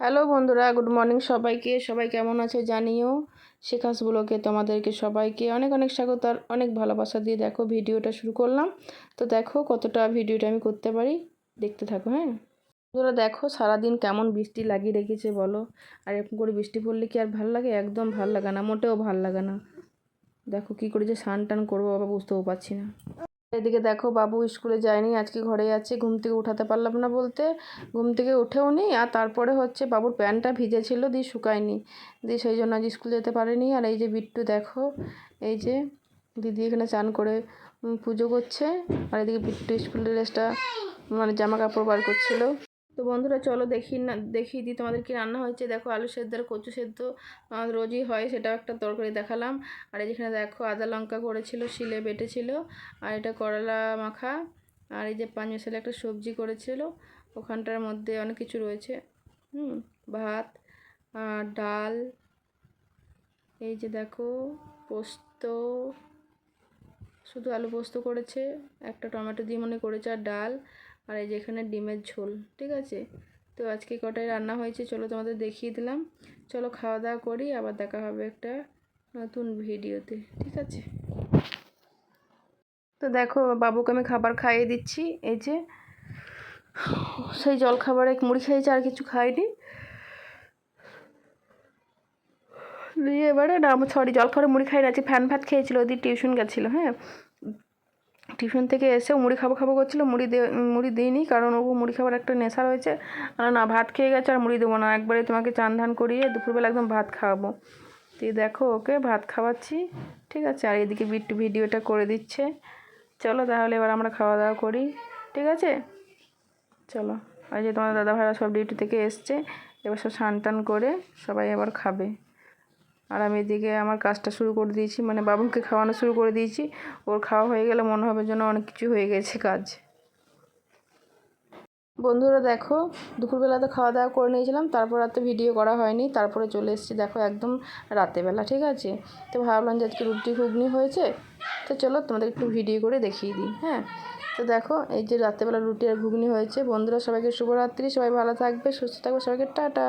Hello বন্ধুরা, good morning সবাইকে। সবাই কেমন আছে জানিও? শেখাস ব্লগে তোমাদেরকে সবাইকে অনেক অনেক স্বাগত আর অনেক ভালোবাসা দিয়ে দেখো ভিডিওটা শুরু করলাম। তো দেখো কতটা ভিডিওটা আমি করতে পারি। দেখতে থাকো হ্যাঁ? বন্ধুরা, দেখো সারাদিন কেমন বৃষ্টি লাগিয়ে রেখেছে বলো। আর এরকম করে বৃষ্টি পড়লে কি আর ভালো লাগে? একদম ভালো লাগে না, মোটেও ভালো লাগে না। দেখো কী করে যে স্নান টান করব, বাবা বুঝতেও পারছি না। এদিকে দেখো বাবু স্কুলে যায়নি, আজকে ঘরে আছে, ঘুম থেকে উঠাতে পারলাম না বলতে। ঘুম থেকে উঠেও নি, আর তারপরে হচ্ছে বাবুর প্যান্টটা ভিজেছিল, দিয়ে শুকায়নি। দিয়ে সেই জন্য আজ স্কুল যেতে পারেনি। আর এই যে বিট্টু দেখো, এই যে দিদি এখানে চান করে পুজো করছে। আর এদিকে বিট্টু স্কুলের ড্রেসটা মানে জামা কাপড় বার করছিল। তো বন্ধুরা চলো দেখি না দেখিয়ে দিই তোমাদের কি রান্না হয়েছে। দেখো আলু সেদ্ধ আর কচু সেদ্ধ রোজই হয় সেটাও একটা তরকারি দেখালাম। আর যেখানে দেখো আদা লঙ্কা করেছিল, শিলে বেটেছিল, আর এটা করলা মাখা, আর এই যে পাঁচ একটা সবজি করেছিল, ওখানটার মধ্যে অনেক কিছু রয়েছে। হুম, ভাত, আর ডাল, এই যে দেখো পোস্ত, শুধু আলু পোস্ত করেছে, একটা টমেটো দিয়ে মনে করেছে, আর ডাল আর এই যে এখানে ডিমের ঝোল, ঠিক আছে? তো আজকে কটাই রান্না হয়েছে চলো তোমাদের দেখিয়ে দিলাম। চলো খাওয়া দাওয়া করি, আবার দেখা হবে একটা নতুন ভিডিওতে, ঠিক আছে? তো দেখো, বাবুকে আমি খাবার খাইয়ে দিচ্ছি, এই যে সেই জল খাবারে মুড়ি খেয়েছে, আর কিছু খাইনি। দিয়ে এবারে না সরি জল খাবারে মুড়ি খাই না আজকে ফ্যান ভাত খেয়েছিল, ওদিক টিউশন গেছিল হ্যাঁ? টিউশন থেকে এসেও মুড়ি খাব খাব করছিল, মুড়ি দে, মুড়ি দিইনি, কারণ ও মুড়ি খাবার একটা নেশা রয়েছে। আর না, ভাত খেয়ে গেছে আর মুড়ি দেবো না। একবারে তোমাকে চান ধান করিয়ে দুপুরবেলা একদম ভাত খাওয়াবো। দিয়ে দেখো ওকে, ভাত খাওয়াচ্ছি, ঠিক আছে? আর এদিকে বিট্টু ভিডিওটা করে দিচ্ছে। চলো তাহলে এবার আমরা খাওয়া দাওয়া করি, ঠিক আছে? চলো, আর যে তোমার দাদা ভাইরা সব ডিউটি থেকে এসছে, এবার সব স্নান টান করে সবাই এবার খাবে। আর আমি এদিকে আমার কাজটা শুরু করে দিয়েছি মানে বাবুকে খাওয়ানো শুরু করে দিয়েছি। ওর খাওয়া হয়ে গেলে মনে হবে যেন অনেক কিছু হয়ে গেছে কাজ। বন্ধুরা দেখো, দুপুরবেলা তো খাওয়া দাওয়া করে নিয়েছিলাম, তারপর আর তো ভিডিও করা হয়নি, তারপরে চলে এসেছি দেখো একদম রাতেবেলা, ঠিক আছে? তো ভাবলাম যে আজকে রুটি ঘুগনি হয়েছে, তো চলো তোমাদের একটু ভিডিও করে দেখিয়ে দিই হ্যাঁ? তো দেখো, এই যে রাতেবেলা রুটি আর ঘুগনি হয়েছে, বন্ধুরা সবাইকে শুভরাত্রি, সবাই ভালো থাকবে, সুস্থ থাকবে, সবাইকে টাটা।